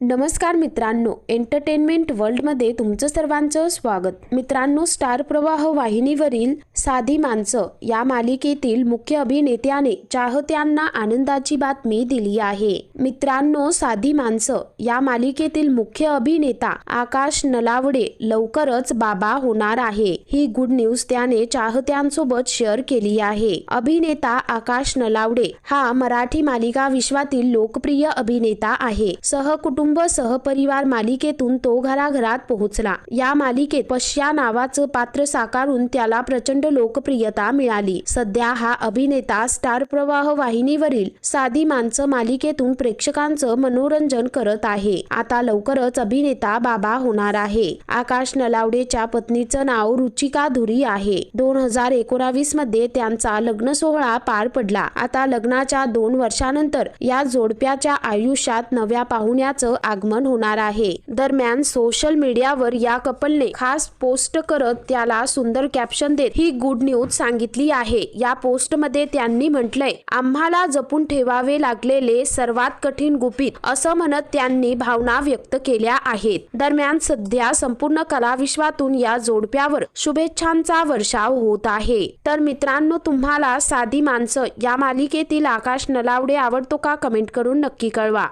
नमस्कार मित्रांनो एंटरटेनमेंट वर्ल्डमध्ये तुमचं सर्वांचं स्वागत. मित्रांनो स्टार प्रवाह वाहिनीवरील साधी माणसं या मालिकेतील मुख्य अभिनेत्याने चाहत्यांना आनंदाची बातमी दिली आहे. मित्रांनो साधी माणसं या मालिकेतील मुख्य अभिनेता आकाश नलावडे लवकरच बाबा होणार आहे. ही गुड न्यूज त्याने चाहत्यांसोबत शेअर केली आहे. अभिनेता आकाश नलावडे हा मराठी मालिका विश्वातील लोकप्रिय अभिनेता आहे. सहकुटुंब सहपरिवार मालिकेतून तो घराघरात पोहोचला. या मालिकेत पश्या नावाचं पात्र साकारून त्याला प्रचंड लोकप्रियता मिळाली. सध्या हा अभिनेता स्टार प्रवाह वाहिनीवरील साधी माणसं मालिकेतून प्रेक्षकांचं मनोरंजन करत आहे. आता लवकरच अभिनेता बाबा होणार आहे. आकाश नलावडेच्या पत्नीचं नाव रुचिका धुरी आहे. दोन हजार एकोणावीसमध्ये त्यांचा लग्न सोहळा पार पडला. आता लग्नाच्या दोन वर्षानंतर या जोडप्याच्या आयुष्यात नव्या पाहुण्याचं आगमन होणार आहे. दरम्यान सोशल मीडियावर या कपलने खास पोस्ट करत त्याला सुंदर कॅप्शन देत ही गुड न्यूज सांगितली आहे. या पोस्टमध्ये त्यांनी म्हटलंय आम्हाला जपून ठेवावे लागलेले सर्वात कठीण गुपित असं म्हणत त्यांनी भावना व्यक्त केल्या आहेत. दरम्यान सध्या संपूर्ण कलाविश्वातून या जोडप्यावर शुभेच्छांचा वर्षाव होत आहे. तर मित्रांनो तुम्हाला साधी माणसं या मालिकेतील आकाश नलावडे आवडतो का? कमेंट करून नक्की कळवा.